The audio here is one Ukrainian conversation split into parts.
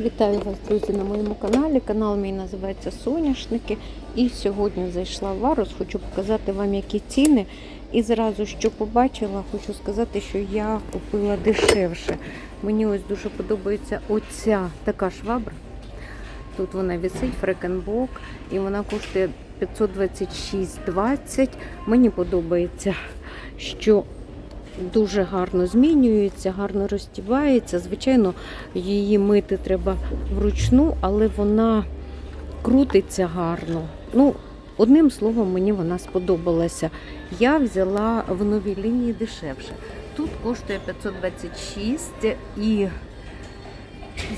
Вітаю вас, друзі, на моєму каналі. Канал мій називається Соняшники. І сьогодні зайшла в Варус. Хочу показати вам, які ціни. І зразу, що побачила, хочу сказати, що я купила дешевше. Мені ось дуже подобається оця така швабра. Тут вона висить, фрекенбок, і вона коштує 526,20. Мені подобається, що дуже гарно змінюється, гарно розтівається. Звичайно, її мити треба вручну, але вона крутиться гарно. Ну, одним словом, мені вона сподобалася. Я взяла в новій лінії дешевше. Тут коштує 526 і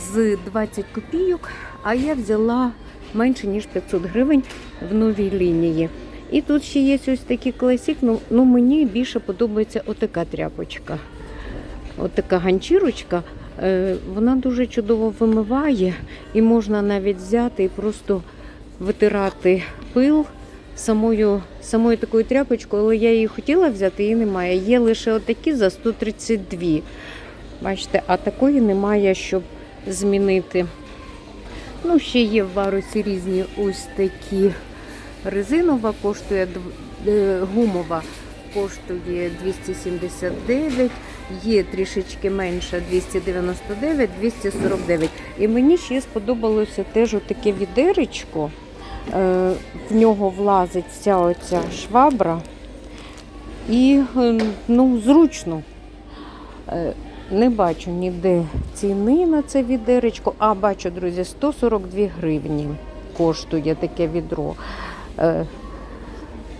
з 20 копійок, а я взяла менше ніж 500 гривень в новій лінії. І тут ще є ось такий класик, ну, ну мені більше подобається отака тряпочка. Отака ганчірочка. Е, вона дуже чудово вимиває і можна навіть взяти і просто витирати пил самою, самою такою тряпочкою, але я її хотіла взяти, її немає. Є лише отакі за 132. Бачите, а такої немає, щоб змінити. Ну, ще є в варусі різні ось такі. Резинова коштує е, гумова коштує 279, є трішечки менша 299, 249. І мені ще сподобалося теж таке відеречко. Е, В нього влазить вся оця швабра. І е, ну, зручно. Не бачу ніде ціни на це відеречко. А, бачу, друзі, 142 гривні коштує таке відро. Е,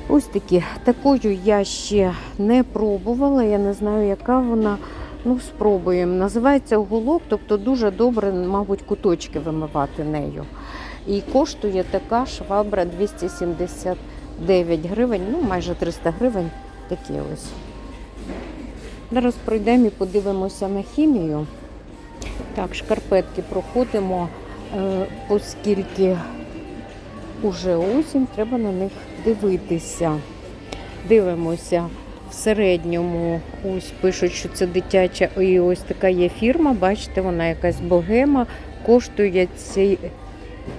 Ось такі. Такою я ще не пробувала. Я не знаю, яка вона. Ну, спробуємо. Називається уголок, тобто дуже добре, мабуть, куточки вимивати нею. І коштує така швабра 279 гривень, ну майже 300 гривень. Такі ось. Зараз пройдемо і подивимося на хімію. Так, шкарпетки проходимо, е, оскільки уже осінь, треба на них дивитися. Дивимося в середньому, ось пишуть, що це дитяча, і ось така є фірма, бачите, вона якась богема, коштує ці.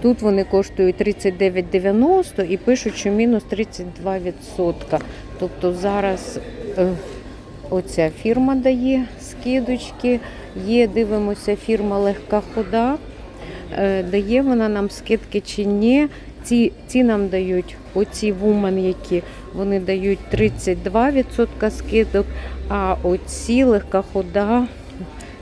Тут вони коштують 39,90 і пишуть, що мінус 32%. Тобто зараз е, оця фірма дає скидочки. Є, дивимося, фірма легка хода. Е, Дає вона нам скидки чи ні. Ці, ці нам дають оці вумен, які вони дають 32% скидок, а оці легка хода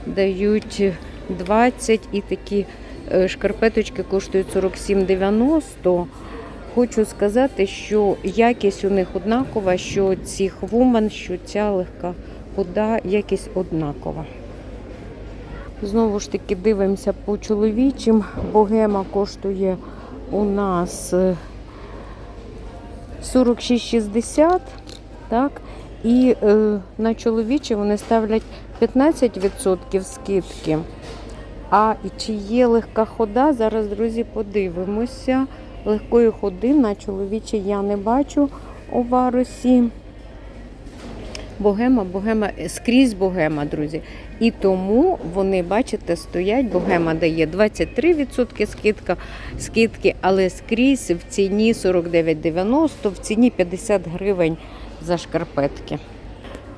дають 20 і такі е, шкарпеточки коштують 47,90. Хочу сказати, що якість у них однакова, що цих вумен, що ця легка хода, якість однакова. Знову ж таки дивимося по чоловічим. Богема коштує у нас е, 46,60, так? І е, на чоловічі вони ставлять 15% скидки. А чи є легка хода? Зараз, друзі, подивимося. Легкої ходи на чоловічі я не бачу у варусі. Богема, богема, скрізь богема, друзі. І тому вони, бачите, стоять. Богема дає 23% скидка, скидки, але скрізь в ціні 49,90, в ціні 50 гривень за шкарпетки.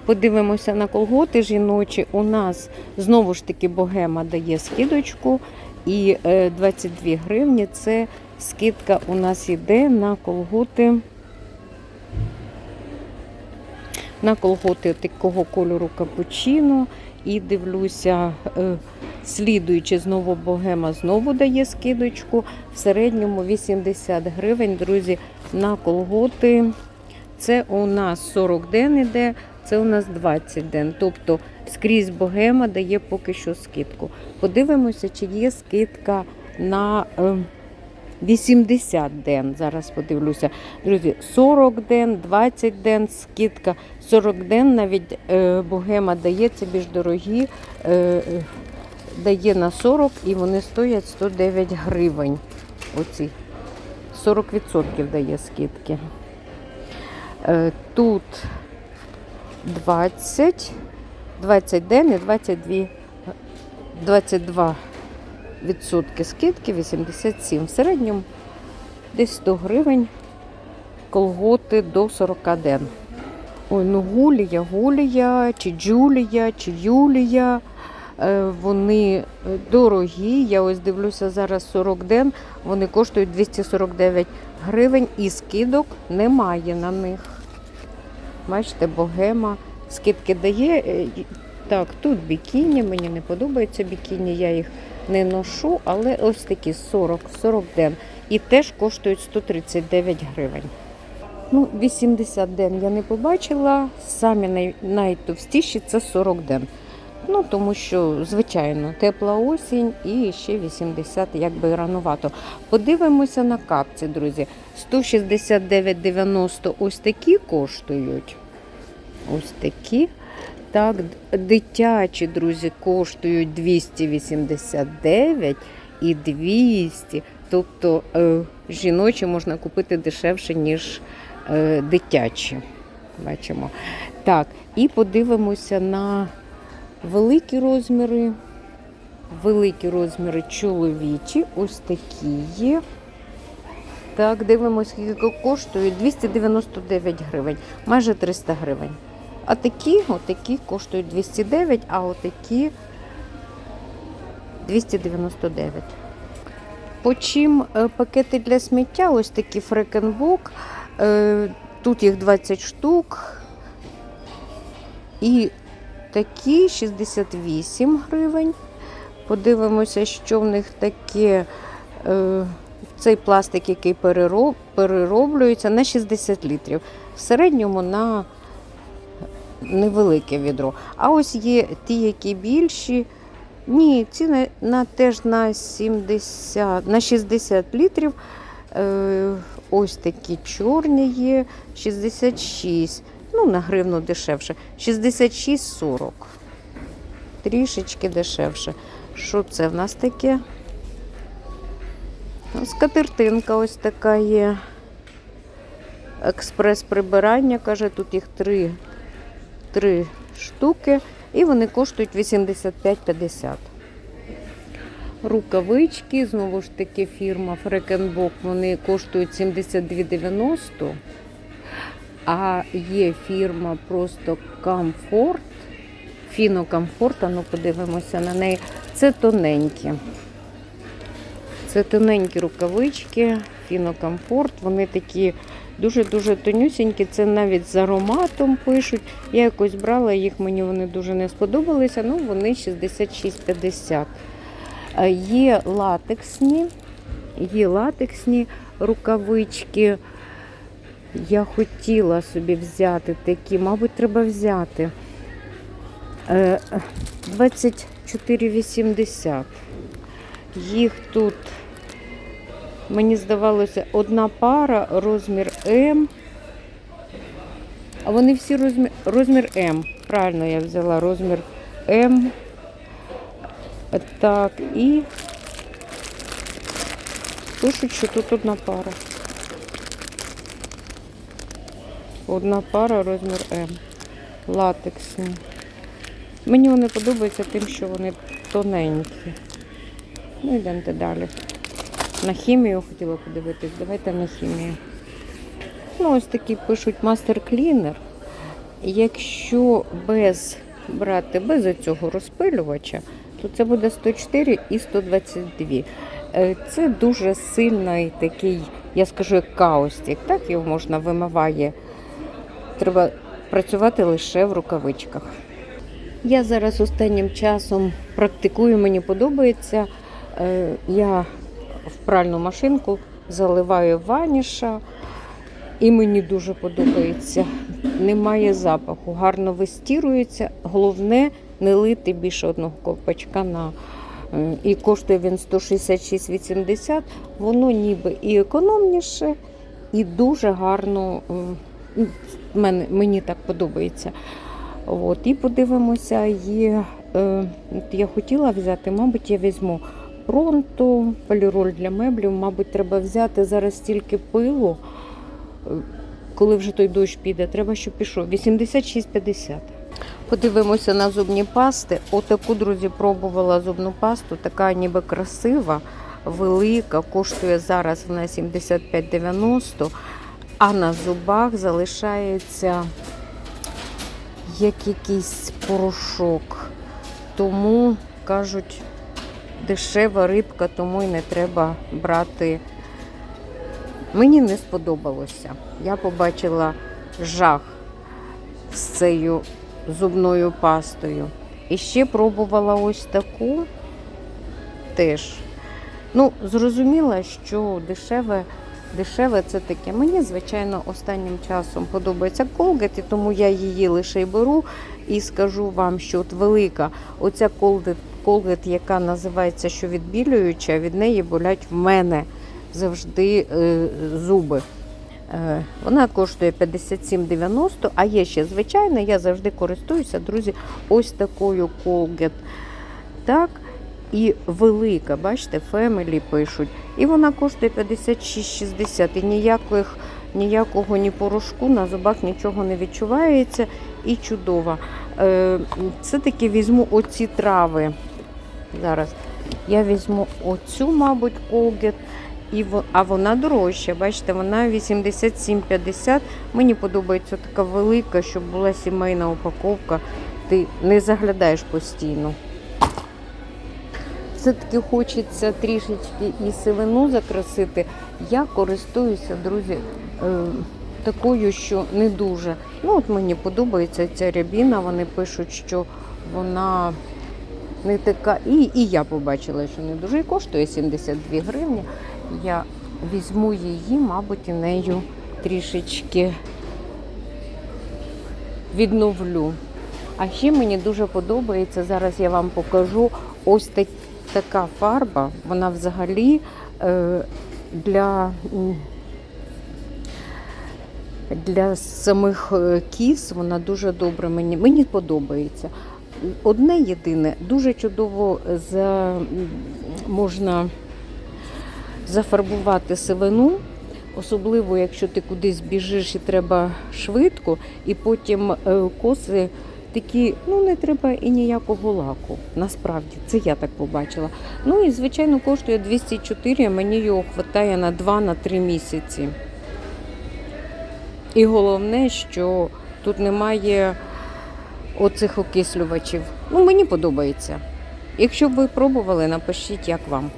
Подивимося на колготи жіночі. У нас знову ж таки богема дає скидочку. І е, 22 гривні це скидка у нас йде на колготи. На колготи такого кольору капучино. І дивлюся, е, слідуючи знову богема знову дає скидочку. В середньому 80 гривень, друзі, на колготи. Це у нас 40 ден іде, це у нас 20 ден. Тобто скрізь богема дає поки що скидку. Подивимося, чи є скидка на е, 80 ден. Зараз подивлюся. Друзі, 40 ден, 20 ден, скидка. 40 ден навіть е, богема дає, це більш дорогі. Е, дає на 40 і вони стоять 109 гривень. Оці 40% дає скидки. Е, Тут 20, 20 ден і 22, 22 відсотки скидки 87. В середньому десь 100 гривень колготи до 40 ден. Ой, ну Гулія, Гулія, чи Джулія, чи Юлія. Е, Вони е, дорогі. Я ось дивлюся зараз 40 ден. Вони коштують 249 гривень і скидок немає на них. Бачите, богема. Скидки дає. Е, Так, тут бікіні, мені не подобається бікіні, я їх не ношу, але ось такі 40, 40 ден. І теж коштують 139 гривень. Ну, 80 ден я не побачила. Самі най- найтовстіші це 40 ден. Ну, тому що, звичайно, тепла осінь і ще 80, якби рановато. Подивимося на капці, друзі. 169,90 ось такі коштують. Ось такі. Так, дитячі, друзі, коштують 289 і 200. Тобто е, жіночі можна купити дешевше, ніж е, дитячі. Бачимо. Так, і подивимося на великі розміри. Великі розміри чоловічі, ось такі є. Так, дивимося, скільки коштують 299 гривень, майже 300 гривень. А такі, отакі коштують 209, а отакі 299. По чим е, пакети для сміття, ось такі фрекенбок. Е, Тут їх 20 штук. І такі 68 гривень. Подивимося, що в них таке. Е, Цей пластик, який перероб, перероблюється на 60 літрів. В середньому на невелике відро. А ось є ті, які більші. Ні, ці на, на теж на 70, на 60 літрів. Е, ось такі чорні є, 66. Ну, на гривну дешевше. 66,40. Трішечки дешевше. Що це в нас таке? Ну, Скатертинка ось така є. Експрес прибирання, каже, тут їх три, три штуки, і вони коштують 85,50. Рукавички, знову ж таки, фірма Фрекенбок, вони коштують 72,90. А є фірма просто Комфорт. Фінокомфорт, а ну подивимося на неї. Це тоненькі. Це тоненькі рукавички, фінокомфорт. Вони такі дуже-дуже тонюсінькі. Це навіть з ароматом пишуть. Я якось брала їх, мені вони дуже не сподобалися. Ну, вони 66,50. Е, Є латексні, є латексні рукавички. Я хотіла собі взяти такі, мабуть, треба взяти. Е, 24,80. Їх тут, мені здавалося, одна пара, розмір М. А вони всі розмір, розмір М. Правильно я взяла розмір М. Так, і пишуть, що тут одна пара. Одна пара, розмір М. Латексні. Мені вони подобаються тим, що вони тоненькі. Ну, йдемте далі. На хімію хотіла подивитись. Давайте на хімію. Ну, ось такі пишуть мастер клінер. Якщо без брати без цього розпилювача, то це буде 104 і 122. Е, Це дуже сильний такий, я скажу, як каустик. Так його можна вимиває. Треба працювати лише в рукавичках. Я зараз останнім часом практикую, мені подобається. Е, Я в пральну машинку заливаю ваніша, і мені дуже подобається. Немає запаху, гарно вистірується. Головне не лити більше одного ковпачка на. е, І коштує він 166,80. Воно ніби і економніше, і дуже гарно. е, ну, мені так подобається. От, і подивимося, є. Е, я хотіла взяти, мабуть, я візьму пронто, поліроль для меблів. Мабуть, треба взяти зараз стільки пилу, е, коли вже той дощ піде. Треба, щоб пішов. 86,50. Подивимося на зубні пасти. Отаку, друзі, пробувала зубну пасту, така ніби красива, велика, коштує зараз вона 75,90, а на зубах залишається як якийсь порошок. Тому, кажуть, дешева рибка, тому й не треба брати. Мені не сподобалося. Я побачила жах з цією зубною пастою. І ще пробувала ось таку теж. Ну, зрозуміла, що дешеве, дешеве це таке. Мені, звичайно, останнім часом подобається Colgate, і тому я її лише й беру. І скажу вам, що от велика оця Colgate, Colgate, яка називається що відбілююча, від неї болять в мене завжди е, зуби. Е, Вона коштує 57,90, а є ще звичайна, я завжди користуюся, друзі, ось такою Colgate. Так, і велика, бачите, Family пишуть. І вона коштує 56,60. І ніяких, ніякого ні порошку на зубах нічого не відчувається і чудова. Е, Все-таки візьму оці трави. Зараз я візьму оцю, мабуть, Colgate. І а вона дорожча. Бачите, вона 87,50. Мені подобається така велика, щоб була сімейна упаковка. Ти не заглядаєш постійно. Все-таки хочеться трішечки і сивину закрасити. Я користуюся, друзі, е, такою, що не дуже. Ну, от мені подобається ця рябіна. Вони пишуть, що вона не така. І, і я побачила, що не дуже і коштує 72 гривні. Я візьму її, мабуть, і нею трішечки відновлю. А ще мені дуже подобається, зараз я вам покажу ось так, така фарба. Вона взагалі е, для, для самих е, кіз вона дуже добре мені, мені подобається. Одне єдине, дуже чудово за, можна зафарбувати сивину, особливо якщо ти кудись біжиш і треба швидко, і потім е, коси такі, ну не треба і ніякого лаку. Насправді, це я так побачила. Ну і звичайно коштує 204, мені його вистачає на 2-3 місяці. І головне, що тут немає оцих окислювачів. Ну, мені подобається. Якщо б ви пробували, напишіть, як вам.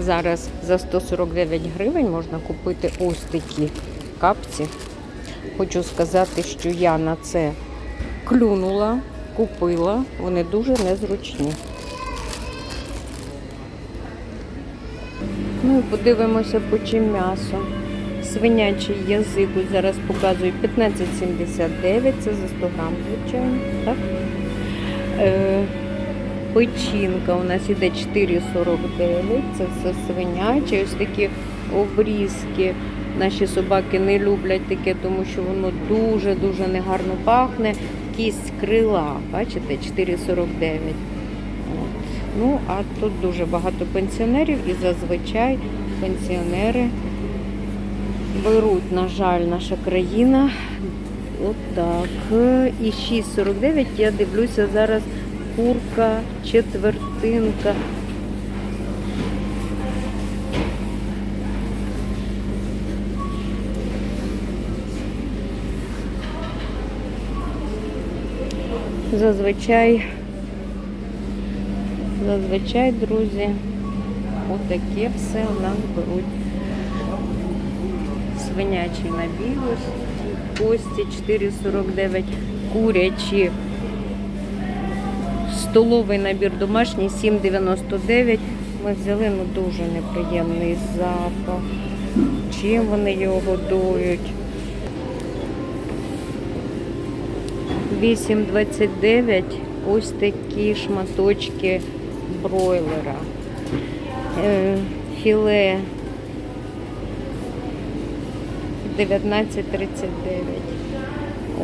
Зараз за 149 гривень можна купити ось такі капці. Хочу сказати, що я на це клюнула, купила. Вони дуже незручні. Ну і подивимося по чим м'ясо. Свинячий язик зараз показую 15,79, це за 100 грам, звичайно. Так? Е, печінка у нас іде 4,49, це все свиняче, ось такі обрізки. Наші собаки не люблять таке, тому що воно дуже-дуже негарно пахне. Кість крила, бачите, 4,49. От. Ну, а тут дуже багато пенсіонерів і зазвичай пенсіонери беруть, на жаль, наша країна. Отак. І 6,49 я дивлюся зараз курка, четвертинка. Зазвичай, зазвичай, друзі, отаке все у нас беруть. Свинячий набір, ось кості 4,49, курячі Столовий набір домашній 7,99. Ми взяли ну дуже неприємний запах. Чим вони його годують? 8,29. Ось такі шматочки бройлера. Е, Філе 19,39.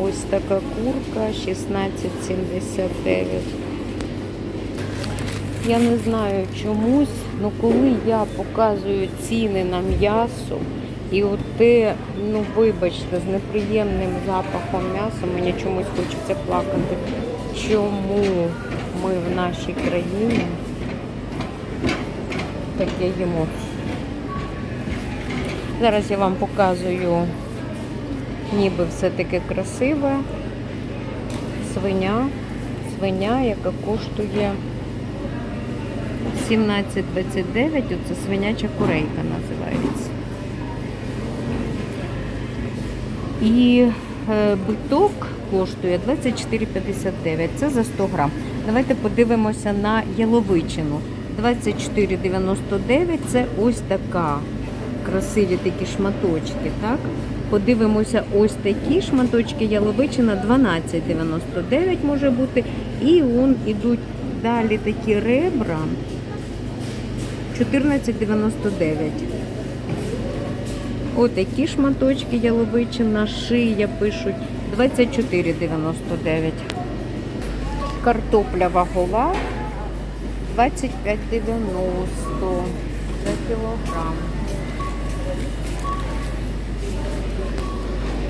Ось така курка 16,79. Я не знаю чомусь, але коли я показую ціни на м'ясо, І от те, ну вибачте, з неприємним запахом м'яса мені чомусь хочеться плакати. Чому ми в нашій країні таке їмо? Зараз я вам показую, ніби все таке красиве. Свиня, свиня, яка коштує 17,29, оце свиняча курейка називається. І е, биток коштує 24,59. Це за 100 грам. Давайте подивимося на яловичину. 24,99 це ось така. Красиві такі шматочки, так? Подивимося, ось такі шматочки яловичина 12,99 може бути. І он ідуть далі такі ребра 14,99. Отакі шматочки яловичина, шия пишуть 24,99. Картопля вагова 25,90 за кілограм.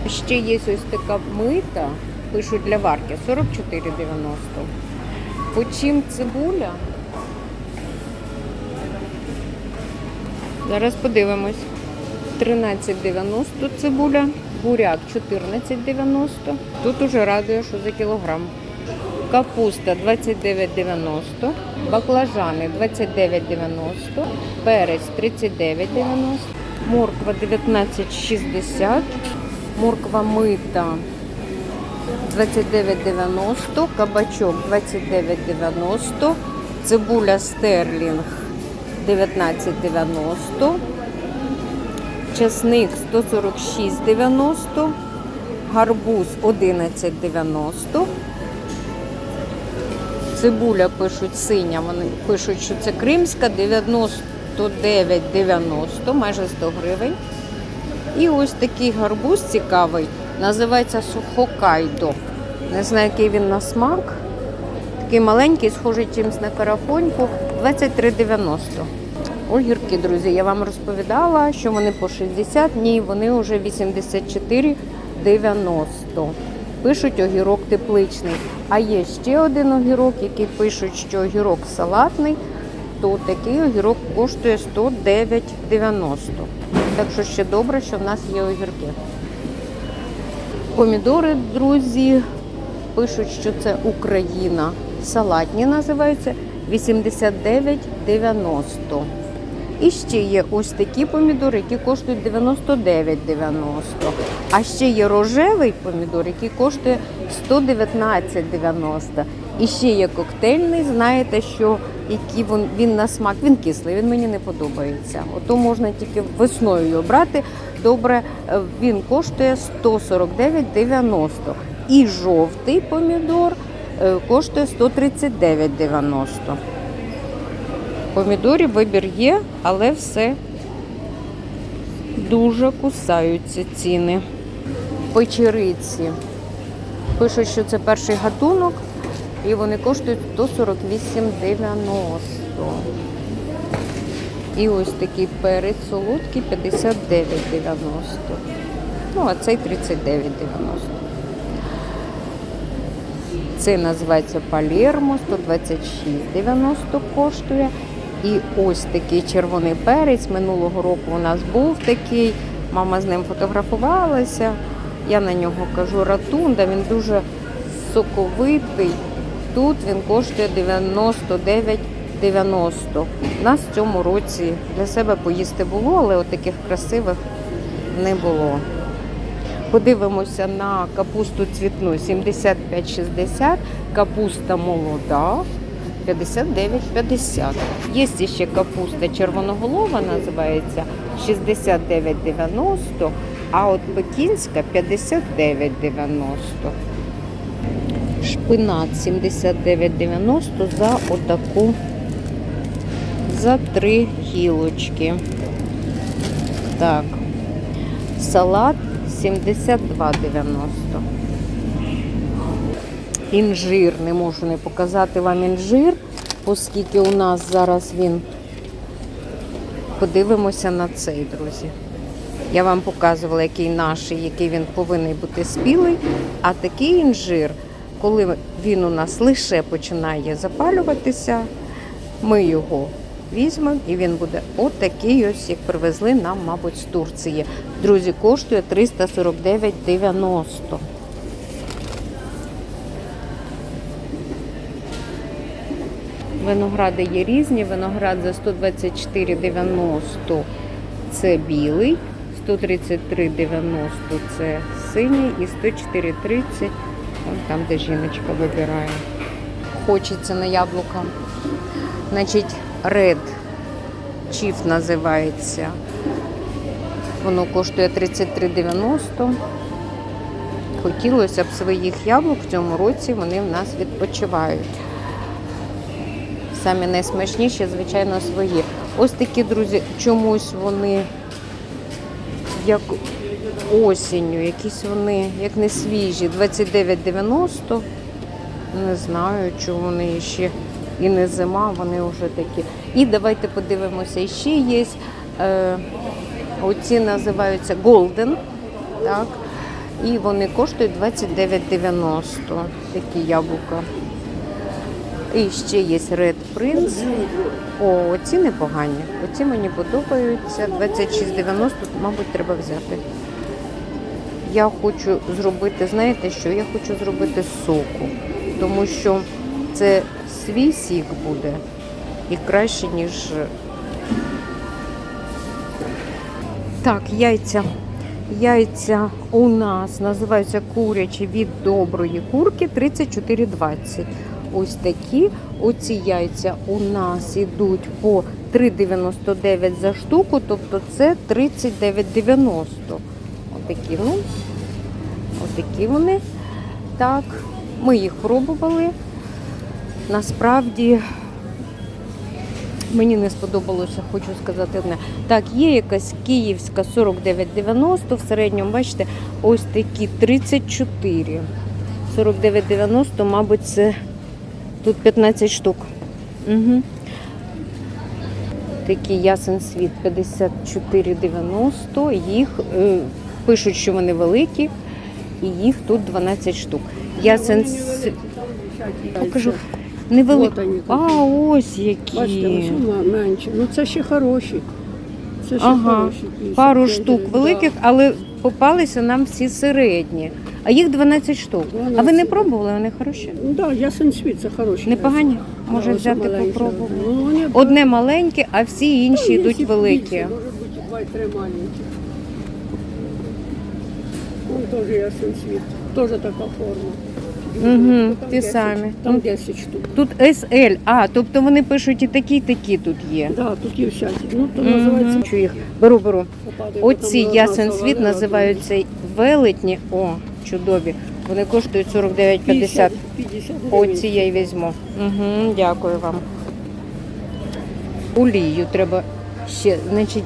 Ще є ось така мита, пишуть для варки 44,90. По чим цибуля? Зараз подивимось. 13,90 цибуля, буряк 14,90. Тут уже радує, що за кілограм. Капуста 29,90, баклажани 29,90, перець 39,90, морква 19,60, морква мита 29,90, кабачок 29,90, цибуля стерлінг 19,90, чесник 146,90, гарбуз 11,90. Цибуля пишуть синя, вони пишуть, що це кримська 99,90, майже 100 гривень. І ось такий гарбуз цікавий, називається сухокайдо. Не знаю, який він на смак. Такий маленький, схожий чимось на карафоньку, 23,90. Огірки, друзі, я вам розповідала, що вони по 60, ні, вони вже 84,90. Пишуть огірок тепличний. А є ще один огірок, який пишуть, що огірок салатний, то такий огірок коштує 109,90. Так що ще добре, що в нас є огірки. Помідори, друзі, пишуть, що це Україна. Салатні називаються 89,90. І ще є ось такі помідори, які коштують 99,90. А ще є рожевий помідор, який коштує 119,90. І ще є коктейльний, знаєте, що який він, він на смак, він кислий, він мені не подобається. Ото можна тільки весною його брати. Добре, е, він коштує 149,90. І жовтий помідор е, коштує 139,90. Помідорів вибір є, але все дуже кусаються ціни. Печериці. Пишуть, що це перший гатунок, і вони коштують 148,90. І ось такий перець солодкий 59,90. Ну, а цей 39,90. Це називається Палермо, 126,90 коштує. І ось такий червоний перець. Минулого року у нас був такий. Мама з ним фотографувалася. Я на нього кажу ратунда, він дуже соковитий. Тут він коштує 99,90. У нас в цьому році для себе поїсти було, але от таких красивих не було. Подивимося на капусту цвітну 75,60, капуста молода 59,50. Є ще капуста червоноголова, називається 69,90, а от пекінська 59,90. Шпинат 79,90 за отаку за три гілочки. Так, салат 72,90. Інжир, не можу не показати вам інжир, оскільки у нас зараз він. Подивимося на цей, друзі. Я вам показувала, який наш, який він повинен бути спілий. А такий інжир, коли він у нас лише починає запалюватися, ми його візьмемо і він буде отакий, ось як привезли нам, мабуть, з Турції. Друзі, коштує 349,90. Виногради є різні. Виноград за 124,90 це білий, 133,90 це синій і 104,30 вон там, де жіночка вибирає. Хочеться на яблука. Значить, Red Chief називається. Воно коштує 33,90. Хотілося б своїх яблук в цьому році, вони в нас відпочивають. Самі найсмачніші, звичайно, свої. Ось такі, друзі, чомусь вони як осінню, якісь вони, як не свіжі, 29,90. Не знаю, чому вони ще і не зима, вони вже такі. І давайте подивимося, ще є. Е, оці називаються Golden. Так? І вони коштують 29,90 такі яблука. І ще є Red Prince. О, оці непогані. Оці мені подобаються. 26,90, мабуть, треба взяти. Я хочу зробити, знаєте що? Я хочу зробити соку, тому що це свій сік буде і краще, ніж. Так, яйця. Яйця у нас називаються курячі від доброї курки 34,20. Ось такі. Оці яйця у нас йдуть по 3,99 за штуку, тобто це 39,90. Отакі, ну, отакі вони. Так, ми їх пробували. Насправді мені не сподобалося, хочу сказати одне. Так, є якась київська 49,90, в середньому, бачите, ось такі 34. 49,90, мабуть, це тут 15 штук. Угу. Такий ясен світ 54,90. Їх е, пишуть, що вони великі, і їх тут 12 штук. Ясен світ. Покажу. Невеликі. А, ось які. Бачите, менше. Ну це ще хороші. Це ще Ага, хороші. Пару Це, штук да. великих, але попалися нам всі середні. А їх 12 штук. А ви не 12. пробували? Вони хороші? Ну так, да, ясен світ, це хороші. Непогані? Може ось взяти маленькі. попробувати. Ну, вони, Одне маленьке, а всі інші ну, йдуть великі. Може бути два-три маленькі. Теж ясен світ. Теж така форма. Угу, Там ті 10 самі. Там 10 штук. Тут SL. А, тобто вони пишуть і такі, і такі тут є. Да, тут є всякі. Ну, то називається Чую їх. Беру, беру. Оці потім ясен вона світ завалила, називаються велетні. О, чудові. Вони коштують 49,50. 50, 50 гривень. Оці я й візьму. Угу, дякую вам. Олію треба ще, значить,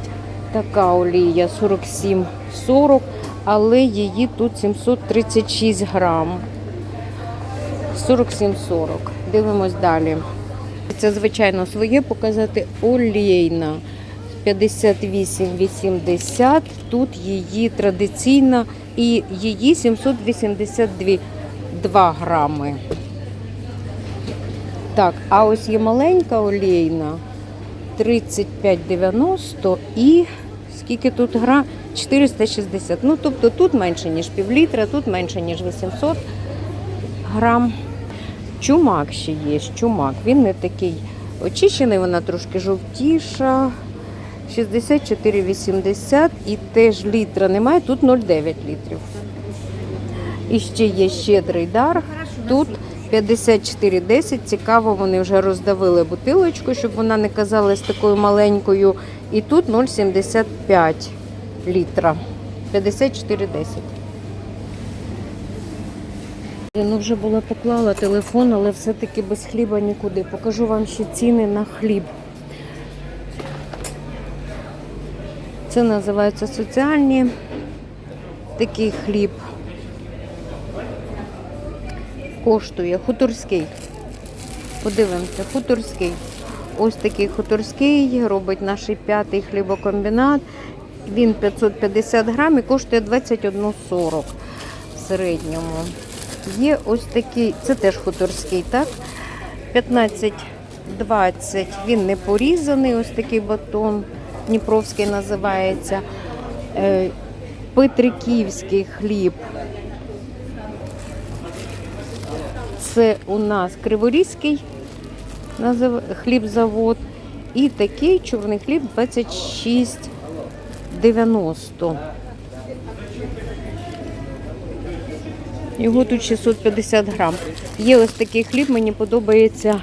така олія 47,40, але її тут 736 грам. 47,40. Дивимось далі. Це, звичайно, своє показати олійна. 58,80. Тут її традиційна і її 782 грами. Так, а ось є маленька олійна 35,90 і скільки тут грам? 460. Ну, тобто тут менше, ніж пів літра, тут менше, ніж 800 грам. Чумак ще є, чумак. Він не такий очищений, вона трошки жовтіша. 64,80 і теж літра немає, тут 0,9 літрів. І ще є щедрий дар. Тут 54,10. Цікаво, вони вже роздавили бутилочку, щоб вона не казалась такою маленькою. І тут 0,75 літра. 54,10. Ну, вже була поклала телефон, але все-таки без хліба нікуди. Покажу вам ще ціни на хліб. Це називається соціальні. Такий хліб коштує хуторський. Подивимося, хуторський. Ось такий хуторський робить наш п'ятий хлібокомбінат. Він 550 грам і коштує 21,40 в середньому. Є ось такий, це теж хуторський, так? 15,20. Він не порізаний, ось такий батон. Дніпровський називається. Е, Петриківський хліб. Це у нас Криворізький хлібзавод. І такий чорний хліб 26,90. Його тут 650 грам. Є ось такий хліб, мені подобається.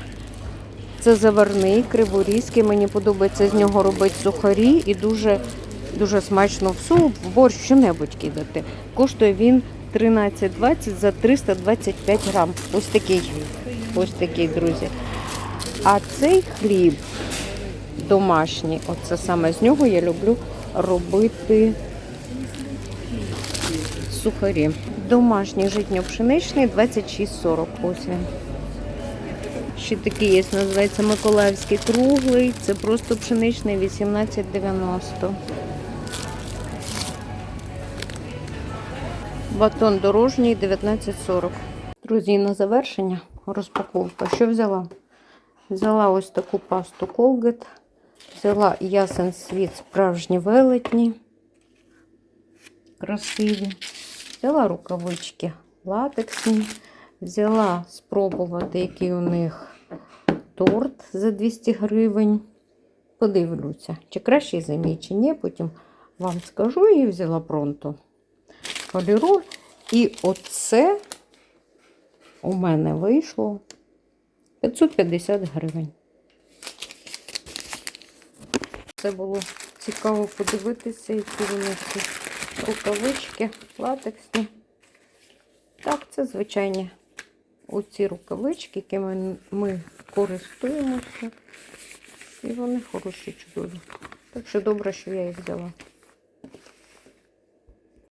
Це заварний, криворізький. Мені подобається з нього робити сухарі і дуже, дуже смачно в суп, в борщ, що-небудь кидати. Коштує він 13,20 за 325 грам. Ось такий. Ось такий, друзі. А цей хліб домашній, оце саме з нього я люблю робити сухарі. Домашній житньо-пшеничний 26,40. Ось він. Ще такий є, називається Миколаївський круглий. Це просто пшеничний 18,90. Батон дорожній 19,40. Друзі, на завершення розпаковка. Що взяла? Взяла ось таку пасту Colgate. Взяла ясен світ справжні велетні. Красиві. Взяла рукавички латексні. Взяла спробувати, який у них торт за 200 гривень. Подивлюся, чи кращий за мій, чи ні. Потім вам скажу і взяла пронто поліроль. І оце у мене вийшло 550 гривень. Це було цікаво подивитися, які вони тут рукавички латексні. Так, це звичайні оці рукавички, якими ми користуємося. І вони хороші, чудові. Так що добре, що я їх взяла.